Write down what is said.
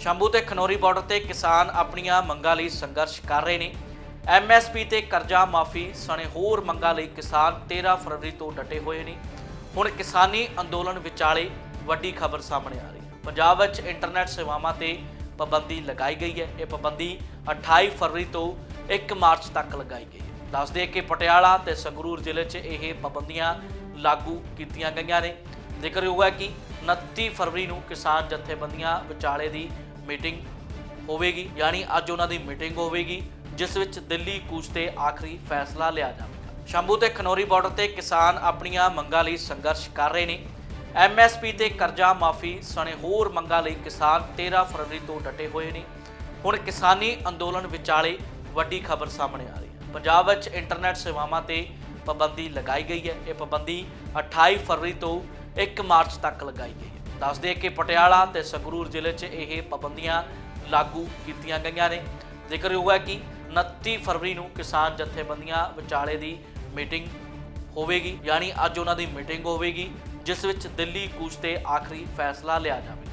ਸ਼ੰਭੂ ਤੇ ਖਨੌਰੀ ਬਾਰਡਰ ਤੇ ਕਿਸਾਨ ਆਪਣੀਆਂ ਮੰਗਾਂ ਲਈ ਸੰਘਰਸ਼ ਕਰ ਰਹੇ ਨੇ। ਐਮਐਸਪੀ ਤੇ ਕਰਜ਼ਾ ਮਾਫੀ ਸਣੇ ਹੋਰ ਮੰਗਾਂ ਲਈ ਕਿਸਾਨ 13 ਫਰਵਰੀ ਤੋਂ ਡਟੇ ਹੋਏ ਨੇ। ਹੁਣ ਕਿਸਾਨੀ ਅੰਦੋਲਨ ਵਿਚਾਲੇ ਵੱਡੀ ਖਬਰ ਸਾਹਮਣੇ ਆ ਰਹੀ। ਹੈ ਪੰਜਾਬ ਵਿੱਚ ਇੰਟਰਨੈਟ ਸੇਵਾਵਾਂ ਤੇ ਪਾਬੰਦੀ ਲਗਾਈ ਗਈ ਹੈ। ਇਹ ਪਾਬੰਦੀ 28 ਫਰਵਰੀ ਤੋਂ 1 ਮਾਰਚ ਤੱਕ ਲਗਾਈ ਗਈ ਹੈ। ਦੱਸਦੇ ਕਿ ਪਟਿਆਲਾ ਤੇ ਸੰਗਰੂਰ ਜ਼ਿਲ੍ਹੇ 'ਚ ਇਹ ਪਾਬੰਦੀਆਂ ਲਾਗੂ ਕੀਤੀਆਂ ਗਈਆਂ ਨੇ। ਜ਼ਿਕਰਯੋਗ ਹੈ ਕਿ 29 ਫਰਵਰੀ ਨੂੰ ਕਿਸਾਨ ਜਥੇਬੰਦੀਆਂ ਵਿਚਾਲੇ ਦੀ ਮੀਟਿੰਗ ਹੋਵੇਗੀ, ਯਾਨੀ ਅੱਜ ਉਹਨਾਂ ਦੀ ਮੀਟਿੰਗ ਹੋਵੇਗੀ, ਜਿਸ ਵਿੱਚ ਦਿੱਲੀ ਕੂਚ ਤੇ ਆਖਰੀ ਫੈਸਲਾ ਲਿਆ ਜਾਵੇਗਾ। ਸ਼ੰਭੂ ਤੇ ਖਨੌਰੀ ਬਾਰਡਰ ਤੇ ਕਿਸਾਨ ਆਪਣੀਆਂ ਮੰਗਾਂ ਲਈ ਸੰਘਰਸ਼ ਕਰ ਰਹੇ ਨੇ। ਐਮਐਸਪੀ ਤੇ ਕਰਜ਼ਾ ਮਾਫੀ ਸਣੇ ਹੋਰ ਮੰਗਾਂ ਲਈ ਕਿਸਾਨ 13 ਫਰਵਰੀ ਤੋਂ ਡਟੇ ਹੋਏ ਨੇ। ਹੁਣ ਕਿਸਾਨੀ ਅੰਦੋਲਨ ਵਿਚਾਲੇ ਵੱਡੀ ਖਬਰ ਸਾਹਮਣੇ ਆ ਰਹੀ ਹੈ। ਪੰਜਾਬ ਵਿੱਚ ਇੰਟਰਨੈਟ ਸੇਵਾਵਾਂ ਤੇ ਪਾਬੰਦੀ ਲਗਾਈ ਗਈ ਹੈ। ਇਹ ਪਾਬੰਦੀ 28 ਫਰਵਰੀ ਤੋਂ 1 ਮਾਰਚ ਤੱਕ ਲਗਾਈ ਗਈ ਹੈ। ਦੱਸਦੇ ਕਿ ਪਟਿਆਲਾ ਤੇ ਸੰਗਰੂਰ ਜ਼ਿਲ੍ਹੇ 'ਚ ਇਹ ਪਾਬੰਦੀਆਂ ਲਾਗੂ ਕੀਤੀਆਂ ਗਈਆਂ ਨੇ। ਜ਼ਿਕਰਯੋਗ ਹੈ ਕਿ 29 ਫਰਵਰੀ ਨੂੰ ਕਿਸਾਨ ਜਥੇਬੰਦੀਆਂ ਵਿਚਾਲੇ ਦੀ ਮੀਟਿੰਗ ਹੋਵੇਗੀ, ਯਾਨੀ ਅੱਜ ਉਹਨਾਂ ਦੀ ਮੀਟਿੰਗ ਹੋਵੇਗੀ, ਜਿਸ ਵਿੱਚ ਦਿੱਲੀ ਕੂਚ ਤੇ ਆਖਰੀ ਫੈਸਲਾ ਲਿਆ ਜਾਵੇਗਾ।